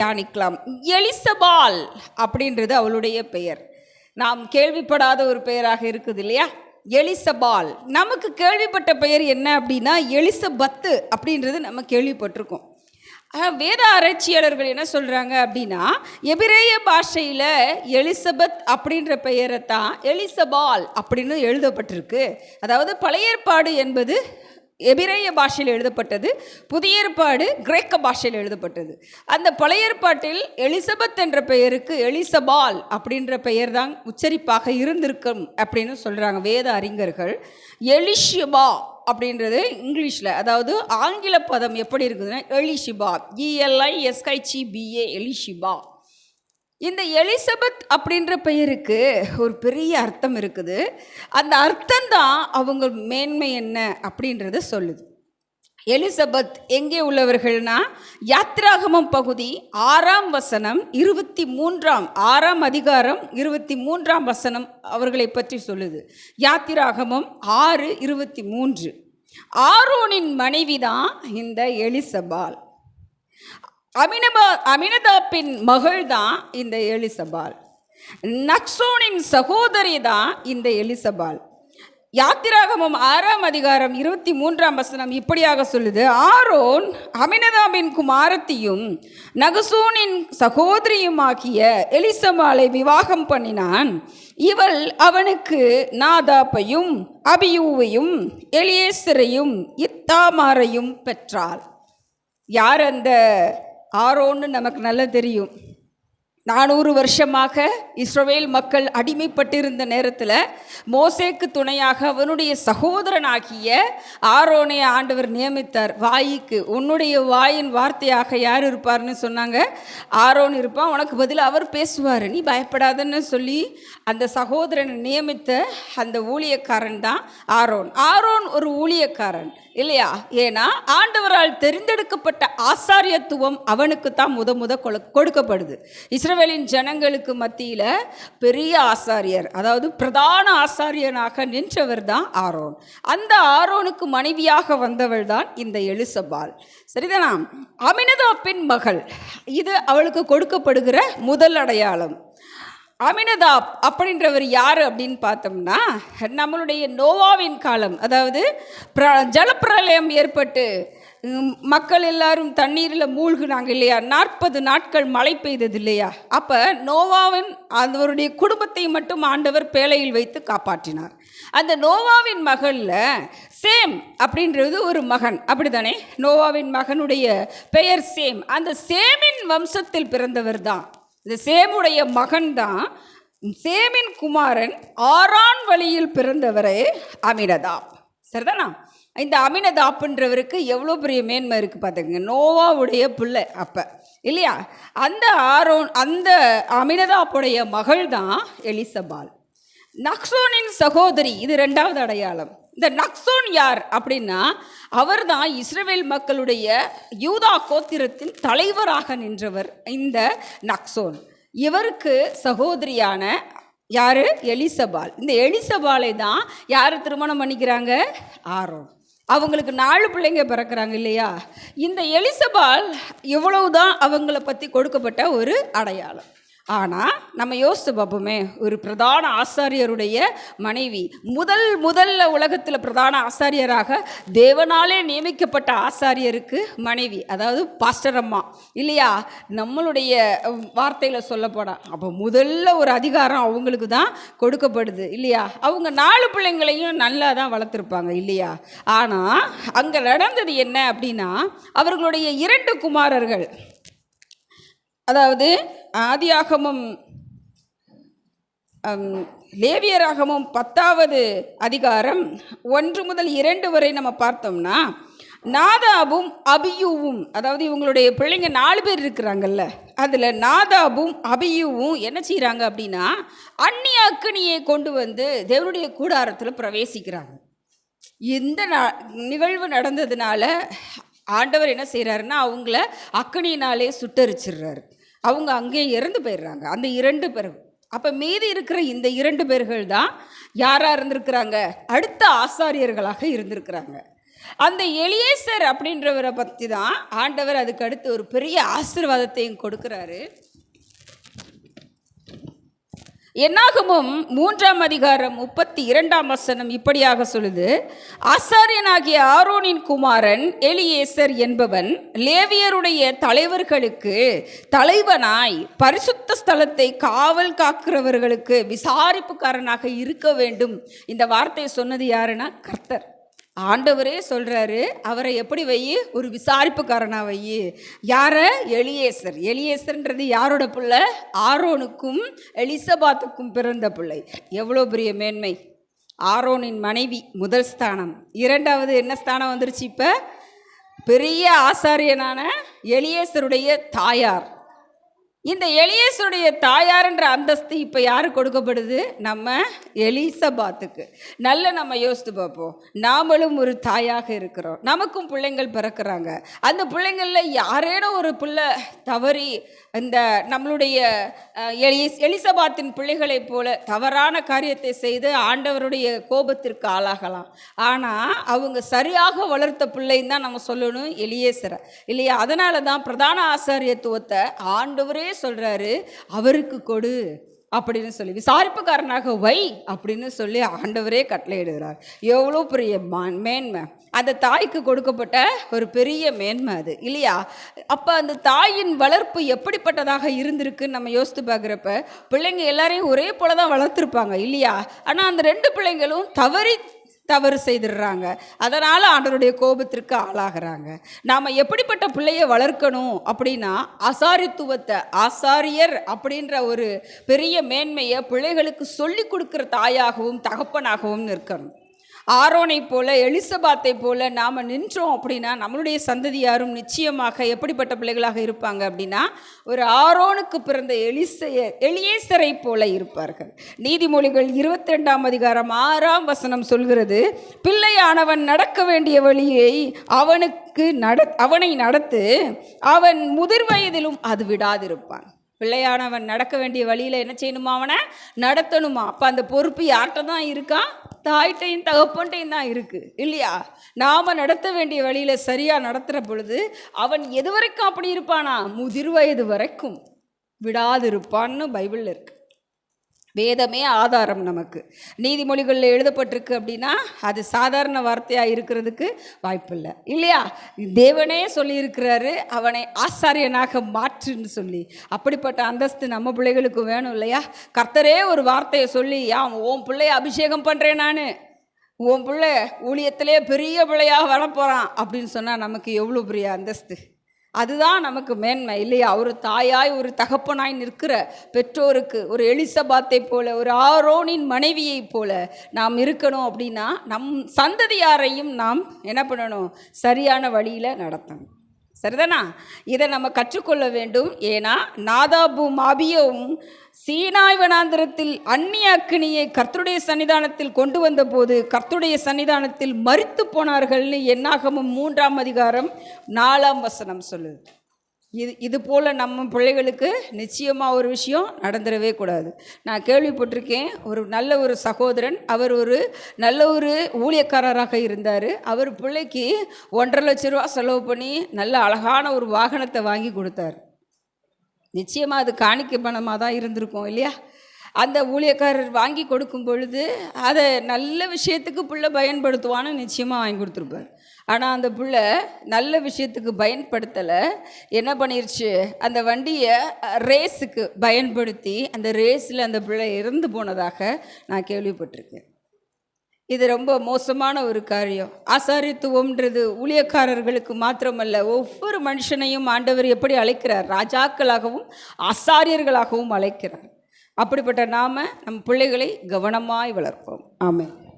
தியானிக்கலாம். எலிசபால் அப்படின்றது அவளுடைய பெயர். நாம் கேள்விப்படாத ஒரு பெயராக இருக்குது இல்லையா? எலிசபால். நமக்கு கேள்விப்பட்ட பெயர் என்ன அப்படின்னா எலிசபத்து அப்படின்றது நம்ம கேள்விப்பட்டிருக்கோம். வேத ஆராய்ச்சியாளர்கள் என்ன சொல்கிறாங்க அப்படின்னா எபிரேய பாஷையில் எலிசபெத் அப்படின்ற பெயரை தான் எலிசபால் அப்படின்னு எழுதப்பட்டிருக்கு. அதாவது பழையற்பாடு என்பது எபிரேய பாஷையில் எழுதப்பட்டது புதிய ஏற்பாடு கிரேக்க பாஷையில் எழுதப்பட்டது. அந்த பழைய ஏற்பாட்டில் எலிசபெத் என்ற பெயருக்கு எலிசபால் அப்படின்ற பெயர் தான் உச்சரிப்பாக இருந்திருக்கும் அப்படின்னு சொல்கிறாங்க வேத அறிஞர்கள். எலிஷிபா அப்படின்றது இங்கிலீஷில் அதாவது ஆங்கில பதம் எப்படி இருக்குதுன்னா எலிஷிபா இஎல்ஐ எஸ்கைச்சி பிஏ எலிஷிபா. இந்த எலிசபெத் அப்படின்ற பெயருக்கு ஒரு பெரிய அர்த்தம் இருக்குது. அந்த அர்த்தம் தான் அவங்க மேன்மை என்ன அப்படின்றத சொல்லுது. எலிசபெத் எங்கே உள்ளவர்கள்னா யாத்ராகமம் பகுதி ஆறாம் வசனம் இருபத்தி மூன்றாம் ஆறாம் அதிகாரம் இருபத்தி மூன்றாம் வசனம் அவர்களை பற்றி சொல்லுது. யாத்திராகமம் ஆறு இருபத்தி மூன்று. ஆரோனின் மனைவி தான் இந்த எலிசபால். அமினபா அமினதாப்பின் மகள் தான் இந்த எலிசபால். நக்சோனின் சகோதரி தான் இந்த எலிசபால். யாத்திராகமும் ஆறாம் அதிகாரம் இருபத்தி மூன்றாம் வசனம் இப்படியாக சொல்லுது. ஆரோன் அமினதாபின் குமாரத்தியும் நகசோனின் சகோதரியுமாகிய எலிசபாலை விவாகம் பண்ணினான். இவள் அவனுக்கு நாதாப்பையும் அபியூவையும் எலியேசரையும் இத்தாமாரையும் பெற்றாள். யார் அந்த ஆரோன்னு நமக்கு நல்லா தெரியும். நானூறு வருஷமாக இஸ்ரவேல் மக்கள் அடிமைப்பட்டிருந்த நேரத்தில் மோசேக்கு துணையாக அவனுடைய சகோதரனாகிய ஆரோனை ஆண்டவர் நியமித்தார். வாய்க்கு உன்னுடைய வாயின் வார்த்தையாக யார் இருப்பார்னு சொன்னாங்க. ஆரோன் இருப்பான் உனக்கு பதில் அவர் பேசுவார். நீ பயப்படாதன்னு சொல்லி அந்த சகோதரனை நியமித்த அந்த ஊழியக்காரன் தான் ஆரோன். ஆரோன் ஒரு ஊழியக்காரன். இல்லையா? ஏன்னா ஆண்டவரால் தெரிந்தெடுக்கப்பட்ட ஆசாரியத்துவம் அவனுக்கு தான் முத முத கொடுக்கப்படுது. இஸ்ரவேலின் ஜனங்களுக்கு மத்தியில் பெரிய ஆசாரியர் அதாவது பிரதான ஆசாரியனாக நின்றவர் தான் ஆரோன். அந்த ஆரோனுக்கு மனைவியாக வந்தவள் தான் இந்த எலிசபால். சரிதானா? அமினதாப்பின் மகள். இது அவளுக்கு கொடுக்கப்படுகிற முதல் அடையாளம். அமினதாப் அப்படின்றவர் யார் அப்படின்னு பார்த்தோம்னா நம்மளுடைய நோவாவின் காலம். அதாவது பிர ஜலப்பிரளயம் ஏற்பட்டு மக்கள் எல்லாரும் தண்ணீரில் மூழ்கினாங்க இல்லையா? நாற்பது நாட்கள் மழை பெய்தது இல்லையா? அப்போ நோவாவின் அவருடைய குடும்பத்தை மட்டும் ஆண்டவர் பேழையில் வைத்து காப்பாற்றினார். அந்த நோவாவின் மகளில் சேம் அப்படின்றது ஒரு மகன். அப்படிதானே நோவாவின் மகனுடைய பெயர் சேம். அந்த சேமின் வம்சத்தில் பிறந்தவர் தான். இந்த சேமுடைய மகன்தான் சேமின் குமாரன் ஆறான் வழியில் பிறந்தவரே அமினதாப். சரிதானா? இந்த அமினதாப்புன்றவருக்கு எவ்வளோ பெரிய மேன்மை இருக்குது பார்த்துக்கங்க. நோவாவுடைய பிள்ளை அப்போ. இல்லையா? அந்த ஆரோன் அந்த அமினதாப்புடைய மகள் தான் எலிசபால். நக்சோனின் சகோதரி இது ரெண்டாவது அடையாளம். இந்த நக்சோன் யார் அப்படின்னா அவர் தான் இஸ்ரேல் மக்களுடைய யூதா கோத்திரத்தின் தலைவராக நின்றவர் இந்த நக்சோன். இவருக்கு சகோதரியான யார்? எலிசபால். இந்த எலிசபாலை தான் யார் திருமணம் பண்ணிக்கிறாங்க? ஆரோன். அவங்களுக்கு நாலு பிள்ளைங்க பிறக்கிறாங்க இல்லையா? இந்த எலிசபால் இவ்வளவுதான் அவங்கள பற்றி கொடுக்கப்பட்ட ஒரு அடையாளம். ஆனால் நம்ம யோசித்து பார்ப்போமே ஒரு பிரதான ஆசாரியருடைய மனைவி முதல் முதல்ல உலகத்தில் பிரதான ஆசாரியராக தேவனாலே நியமிக்கப்பட்ட ஆசாரியருக்கு மனைவி அதாவது பாஸ்டர் அம்மா. இல்லையா? நம்மளுடைய வார்த்தையில் சொல்லப்போனா அப்போ முதல்ல ஒரு அதிகாரம் அவங்களுக்கு தான் கொடுக்கப்படுது இல்லையா? அவங்க நாலு பிள்ளைங்களையும் நல்லா தான் வளர்த்துருப்பாங்க இல்லையா? ஆனால் அங்கே நடந்தது என்ன அப்படின்னா அவர்களுடைய இரண்டு குமாரர்கள். அதாவது ஆதியாகமும் லேவியராகமும் பத்தாவது அதிகாரம் ஒன்று முதல் இரண்டு வரை நம்ம பார்த்தோம்னா நாதாபும் அபியூவும் அதாவது இவங்களுடைய பிள்ளைங்க நாலு பேர் இருக்கிறாங்கல்ல அதில் நாதாபும் அபியூவும் என்ன செய்கிறாங்க அப்படின்னா அந்நிய அக்னியை கொண்டு வந்து தேவனுடைய கூடாரத்தில் பிரவேசிக்கிறாங்க. இந்த நா- நிகழ்வு நடந்ததுனால ஆண்டவர் என்ன செய்கிறாருன்னா அவங்கள அக்னியினாலே சுட்டரிச்சிடுறாரு. அவங்க அங்கேயே இறந்து போயிடுறாங்க. அந்த இரண்டு பேரும் அப்போ மீதி இருக்கிற இந்த இரண்டு பேர்கள் தான் யாராக இருந்திருக்கிறாங்க? அடுத்த ஆசாரியர்களாக இருந்திருக்கிறாங்க. அந்த எளியேசர் அப்படின்றவரை பற்றி தான் ஆண்டவர் அதுக்கு அடுத்து ஒரு பெரிய ஆசீர்வாதத்தையும் கொடுக்குறாரு. என்னாகமும் மூன்றாம் அதிகாரம் முப்பத்தி இரண்டாம் வசனம் இப்படியாக சொல்லுது. ஆசாரியனாகிய ஆரோனின் குமாரன் எலியேசர் என்பவன் லேவியருடைய தலைவர்களுக்கு தலைவனாய் பரிசுத்த ஸ்தலத்தை காவல் காக்கிறவர்களுக்கு விசாரிப்புக்காரனாக இருக்க வேண்டும். இந்த வார்த்தையை சொன்னது யாருன்னா கர்த்தர். ஆண்டவரே சொல்கிறாரு அவரை எப்படி வை? ஒரு விசாரிப்புக்காரனாக வை. யாரை? எலியேசர். எலியேசர்ன்றது யாரோட பிள்ளை? ஆரோனுக்கும் எலிசபாத்துக்கும் பிறந்த பிள்ளை. எவ்வளோ பெரிய மேன்மை. ஆரோனின் மனைவி முதல் ஸ்தானம். இரண்டாவது என்ன ஸ்தானம் வந்துருச்சு இப்போ? பெரிய ஆசாரியனான எலியேசருடைய தாயார். இந்த எலியேசருடைய தாயார் என்ற அந்தஸ்து இப்போ யாரு கொடுக்கப்படுது? நம்ம எலிசபாத்துக்கு. நல்ல நம்ம யோசித்து பார்ப்போம். நாமளும் ஒரு தாயாக இருக்கிறோம். நமக்கும் பிள்ளைங்கள் பிறக்கிறாங்க. அந்த பிள்ளைங்களில் யாரேனும் ஒரு பிள்ளை தவறி இந்த நம்மளுடைய அஹ், எலிஸ் எலிசபாத்தின் பிள்ளைகளைப் போல தவறான காரியத்தை செய்து ஆண்டவருடைய கோபத்திற்கு ஆளாகலாம். ஆனால் அவங்க சரியாக வளர்த்த பிள்ளைன்னு தான் நம்ம சொல்லணும். எலியேசரை. இல்லையா? அதனால தான் பிரதான ஆசாரியத்துவத்தை ஆண்டவரே சொல்கிறாரு அவருக்கு கொடு அப்படின்னு சொல்லி விசாரிப்புக்காரனாக வை அப்படின்னு சொல்லி ஆண்டவரே கட்டளையிடுகிறார் எவ்வளோ பெரிய மேன்மை. அந்த தாய்க்கு கொடுக்கப்பட்ட ஒரு பெரிய மேன்மை அது இல்லையா? அப்போ அந்த தாயின் வளர்ப்பு எப்படிப்பட்டதாக இருந்திருக்குன்னு நம்ம யோசித்து பார்க்குறப்ப பிள்ளைங்க எல்லாரையும் ஒரே போல தான் வளர்த்துருப்பாங்க இல்லையா? ஆனால் அந்த ரெண்டு பிள்ளைங்களும் தவறி தவறு செய்திடுறாங்க. அதனால் ஆண்டவருடைய கோபத்திற்கு ஆளாகிறாங்க. நாம் எப்படிப்பட்ட பிள்ளையை வளர்க்கணும் அப்படின்னா அசாரித்துவத்தை ஆசாரியர் அப்படின்ற ஒரு பெரிய மேன்மையை பிள்ளைகளுக்கு சொல்லி கொடுக்குற தாயாகவும் தகப்பனாகவும் இருக்கணும் ஆரோனை போல எலிசபாத்தை போல நாம் நின்றோம் அப்படின்னா நம்மளுடைய சந்ததி யாரும் நிச்சயமாக எப்படிப்பட்ட பிள்ளைகளாக இருப்பாங்க அப்படின்னா ஒரு ஆரோனுக்கு பிறந்த எலிச எளியேசரை போல இருப்பார்கள். நீதிமொழிகள் இருபத்தி ரெண்டாம் அதிகாரம் ஆறாம் வசனம் சொல்கிறது பிள்ளையானவன் நடக்க வேண்டிய வழியை அவனுக்கு நட அவனை நடத்து அவன் முதிர் வயதிலும் அது விடாதிருப்பான். பிள்ளையானவன் நடக்க வேண்டிய வழியில் என்ன செய்யணுமா அவனை? நடத்தணுமா. அப்போ அந்த பொறுப்பு யார்கிட்ட தான் இருக்கான் தாய்ட்டையும் தகப்பன்ட்டையும் தான் இருக்குது இல்லையா? நாம் நடத்த வேண்டிய வழியில் சரியாக நடத்துகிற பொழுது அவன் எது வரைக்கும் அப்படி இருப்பானா? முதிர் வயது வரைக்கும் விடாதிருப்பான்னு பைபிளில் இருக்குது வேதமே ஆதாரம் நமக்கு. நீதிமொழிகளில் எழுதப்பட்டிருக்கு அப்படின்னா அது சாதாரண வார்த்தையாக இருக்கிறதுக்கு வாய்ப்பில்லை. இல்லையா? தேவனே சொல்லியிருக்கிறாரு அவனை ஆசாரியனாக மாற்றுன்னு சொல்லி. அப்படிப்பட்ட அந்தஸ்து நம்ம பிள்ளைகளுக்கு வேணும் இல்லையா? கர்த்தரே ஒரு வார்த்தையை சொல்லி யான் உன் பிள்ளைய அபிஷேகம் பண்ணுறேன் நான். உன் பிள்ளை ஊழியத்திலே பெரிய பிள்ளையாக வரப்போகிறான் அப்படின்னு சொன்னால் நமக்கு எவ்வளோ பெரிய அந்தஸ்து? அதுதான் நமக்கு மேன்மை. இல்லையா? ஒரு தாயாய் ஒரு தகப்பனாய் நிற்கிற பெற்றோருக்கு ஒரு எலிசபாத்தை போல ஒரு ஆரோனின் மனைவியைப் போல நாம் இருக்கணும் அப்படின்னா நம் சந்ததியாரையும் நாம் என்ன பண்ணணும்? சரியான வழியில் நடத்தணும். சரிதானா? இதை நம்ம கற்றுக்கொள்ள வேண்டும். ஏன்னா நாதாபும் மாபியும் சீனாய் வனாந்திரத்தில் அந்நிய அக்னியை கர்த்தருடைய சன்னிதானத்தில் கொண்டு வந்தபோது கர்த்தருடைய சன்னிதானத்தில் மறித்து போனார்கள்னு என்னாகமும் மூன்றாம் அதிகாரம் நாலாம் வசனம் சொல்லுது. இது இது போல் நம்ம பிள்ளைகளுக்கு நிச்சயமாக ஒரு விஷயம் நடந்துடவே கூடாது. நான் கேள்விப்பட்டிருக்கேன் ஒரு நல்ல ஒரு சகோதரன் அவர் ஒரு நல்ல ஒரு ஊழியக்காரராக இருந்தார். அவர் பிள்ளைக்கு ஒன்றரை லட்ச ரூபா செலவு பண்ணி நல்ல அழகான ஒரு வாகனத்தை வாங்கி கொடுத்தார். நிச்சயமாக அது காணிக்கை பணமாக தான் இருந்திருக்கும் இல்லையா? அந்த ஊழியக்காரர் வாங்கி கொடுக்கும் பொழுது அதை நல்ல விஷயத்துக்கு பிள்ளை பயன்படுத்துவான்னு நிச்சயமாக வாங்கி கொடுத்துருப்பார். ஆனால் அந்த பிள்ளை நல்ல விஷயத்துக்கு பயன்படுத்தலை. என்ன பண்ணிருச்சு? அந்த வண்டியை ரேஸுக்கு பயன்படுத்தி அந்த ரேஸில் அந்த பிள்ளை இறந்து போனதாக நான் கேள்விப்பட்டிருக்கேன். இது ரொம்ப மோசமான ஒரு காரியம். ஆசாரித்துவம்ன்றது ஊழியக்காரர்களுக்கு மாத்திரமல்ல ஒவ்வொரு மனுஷனையும் ஆண்டவர் எப்படி அழைக்கிறார்? ராஜாக்களாகவும் ஆசாரியர்களாகவும் அழைக்கிறார். அப்படிப்பட்ட நாம நம் பிள்ளைகளை கவனமாய் வளர்ப்போம். ஆமாம்